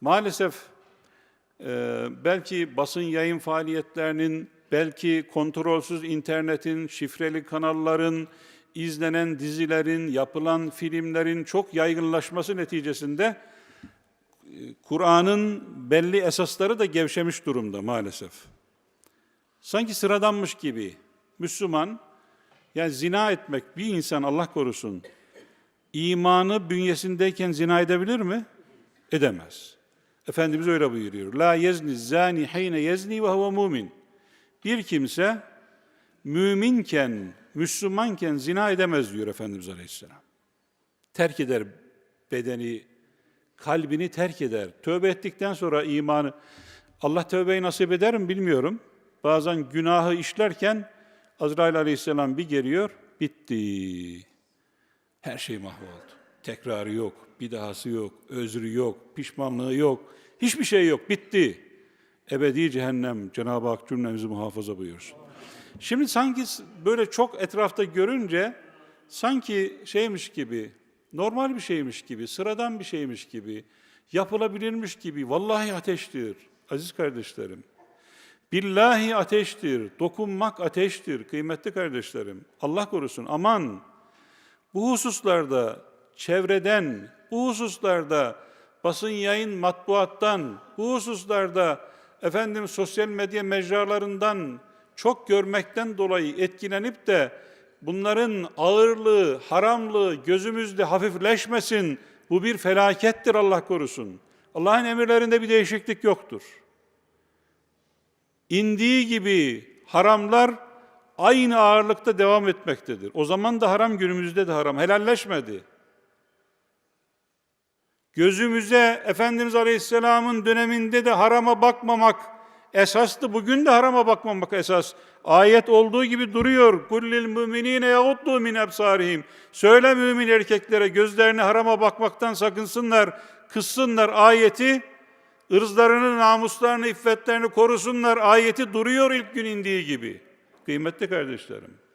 Maalesef e, belki basın yayın faaliyetlerinin, belki kontrolsüz internetin, şifreli kanalların, izlenen dizilerin, yapılan filmlerin çok yaygınlaşması neticesinde e, Kur'an'ın belli esasları da gevşemiş durumda maalesef. Sanki sıradanmış gibi Müslüman, yani zina etmek bir insan Allah korusun, imanı bünyesindeyken zina edebilir mi? Edemez. Efendimiz öyle buyuruyor. La yezni zani hine yezni ve huve mumin. Bir kimse müminken, Müslümanken zina edemez diyor Efendimiz Aleyhisselam. Terk eder bedeni, kalbini terk eder. Tövbe ettikten sonra imanı, Allah tövbeyi nasip eder mi bilmiyorum. Bazen günahı işlerken Azrail Aleyhisselam bir geliyor, bitti. Her şey mahvoldu. Tekrarı yok, bir dahası yok, özrü yok, pişmanlığı yok, hiçbir şey yok, bitti. Ebedi cehennem Cenab-ı Hak cümlemizi muhafaza buyursun. Şimdi sanki böyle çok etrafta görünce sanki şeymiş gibi, normal bir şeymiş gibi, sıradan bir şeymiş gibi, yapılabilirmiş gibi, vallahi ateştir aziz kardeşlerim. Billahi ateştir, dokunmak ateştir kıymetli kardeşlerim. Allah korusun aman bu hususlarda çevreden, bu hususlarda basın yayın matbuattan, bu hususlarda efendim sosyal medya mecralarından çok görmekten dolayı etkilenip de bunların ağırlığı, haramlığı gözümüzde hafifleşmesin. Bu bir felakettir Allah korusun. Allah'ın emirlerinde bir değişiklik yoktur. İndiği gibi haramlar aynı ağırlıkta devam etmektedir. O zaman da haram günümüzde de haram. Helalleşmedi. Gözümüze Efendimiz Aleyhisselam'ın döneminde de harama bakmamak esastı. Bugün de harama bakmamak esas. Ayet olduğu gibi duruyor. Kullil müminine yaguddu min ebsarihim. Söyle mümin erkeklere gözlerini harama bakmaktan sakınsınlar, kıssınlar ayeti. ırzlarını, namuslarını, iffetlerini korusunlar. Ayeti duruyor ilk gün indiği gibi. Kıymetli kardeşlerim.